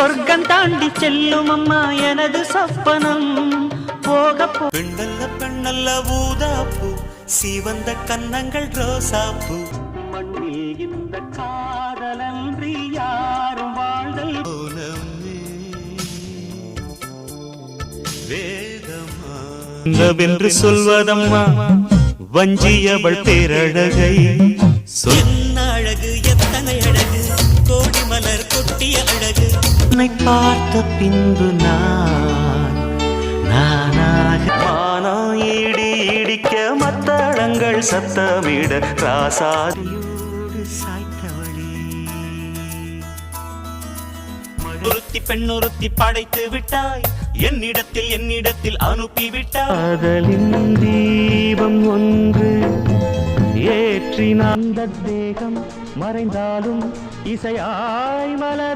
சொர்க்கம் தாண்டி செல்லும் அம்மா எனது சொப்பனம். போக பெண்ணல்ல பெண்ணல்ல ஊதாப்பூ சிவந்த கன்னங்கள் ரோசாப்பூ. மண்ணில் இந்த காதலன்றி யாரும் வாழ்தல். மௌனமே வேதமா வென்று சொல்வதம்மா வஞ்சியவள் பேரழகை. என்ன அழகு எத்தனை அழகு கோடி மலர் கொட்டிய அழகு. உன்னை பார்த்த பின்பு நான் நானாக மானம் இடி இடிக்க மத்தளங்கள் சத்தமிட ராசாதியோடு சாய்த்தவளே. ஒருத்தி பெண்ணொருத்தி படைத்து விட்டாய் என்னிடத்தில் என்னிடத்தில் அனுப்பிவிட்டாய் காதலின் தீபம் ஒன்று ஏற்றின அந்த தேகம் மறைந்தாலும் இசையாய் மலர்